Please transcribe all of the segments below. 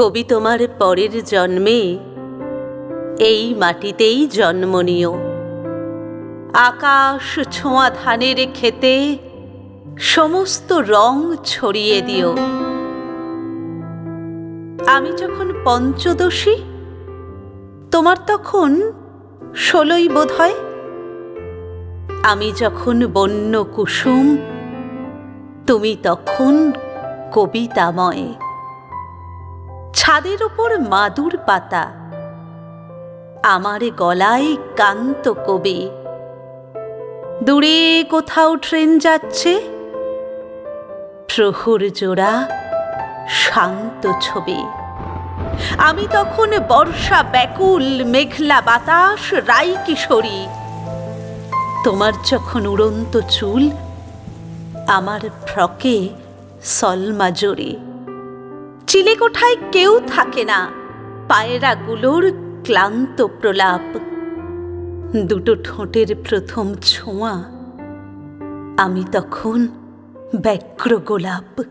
কবি তোমার পরের জন্মে, এই মাটিতেই জন্ম নিও। আকাশ ছোঁয়া ধানের খেতে সমস্ত রং ছড়িয়ে দিও। আমি যখন পঞ্চদশী, তোমার তখন ষোলোই বোধ হয়। আমি যখন বন্য কুসুম, তুমি তখন কবিতাময়। ছাদের ওপর মাদুর পাতা। আমার গলায় কান্ত কবি। দূরে কোথাও ট্রেন যাচ্ছে। প্রহর জোড়া শান্ত ছবি। আমি তখন বর্ষা ব্যাকুল, মেঘলা বাতাস রাই কিশোরী তোমার যখন উড়ন্ত চুল, আমার ফ্রকে সলমা জড়ি। চিলেকোঠায় কেউ থাকে না। পায়রাগুলোর ক্লান্ত প্রলাপ। দুটো ঠোঁটের প্রথম ছোঁয়া। আমি তখন ব্যগ্র গোলাপ।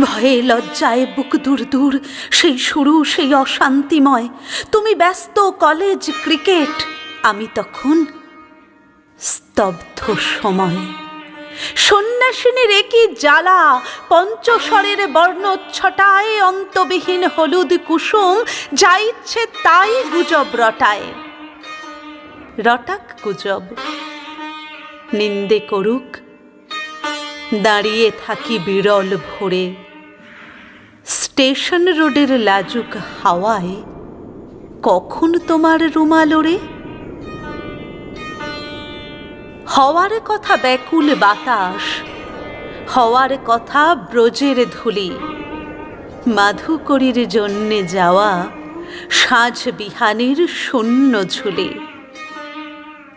ভয়ে লজ্জায় বুক দূর দূর, সেই শুরু, সেই অশান্তিময়। তুমি ব্যস্ত, কলেজ, ক্রিকেট। আমি তখন স্তব্ধ সময়। সন্ন্যাসিনীর একই জ্বালা পঞ্চস্বরের বর্ণচ্ছটায় অন্তবিহীন হলুদ কুসুম যা ইচ্ছে তাই গুজব রটায়। রটাক গুজব। নিন্দে করুক। দাঁড়িয়ে থাকি বিরল ভোরে। স্টেশন রোডের লাজুক হাওয়ায় কখন তোমার রুমাল ওড়ে হওয়ার কথা ব্যাকুল বাতাস, হওয়ার কথা ব্রজের ধুলি। মাধুকরীর জন্যে যাওয়া সাঁঝ বিহানের শূন্য ঝুলি।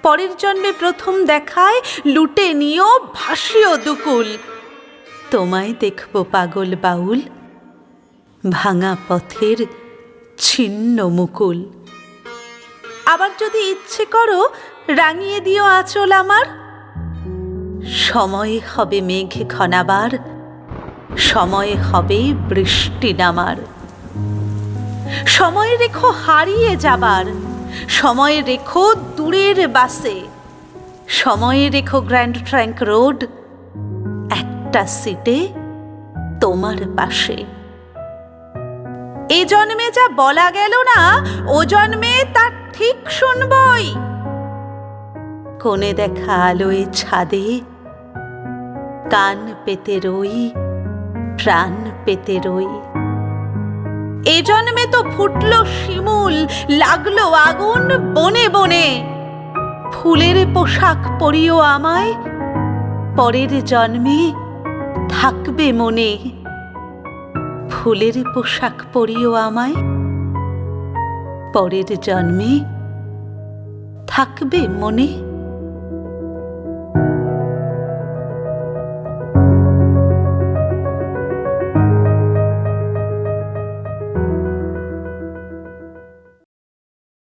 পরের জন্মে প্রথম দেখায় লুটে নিও ভাসিও দুকুল। তোমায় দেখব পাগল বাউল, ভাঙা পথের ছিন্ন মুকুল। আবার যদি ইচ্ছে করো রাঙিয়ে দিও আঁচল আমার। সময় হবে মেঘ ঘনাবার, সময় হবে বৃষ্টি নামার। সময় রেখো হারিয়ে যাবার, সময় রেখো দূরের বাসে। সময় রেখো গ্র্যান্ড ট্র্যাঙ্ক রোড, একটা সিটে তোমার পাশে। এ জন্মে যা বলা গেল না, ও জন্মে তা ঠিক শুনবই। কোণে দেখা আলোয় ছাদে। কান পেতে রই, প্রাণ পেতে রই। এ জন্মে তো ফুটলো শিমুল, লাগল আগুন বনে বনে। ফুলের পোশাক পরিও আমায়, পরের জন্মে থাকবে মনে। ফুলের পোশাক পরিও আমায়, পরের জন্মে থাকবে মনে।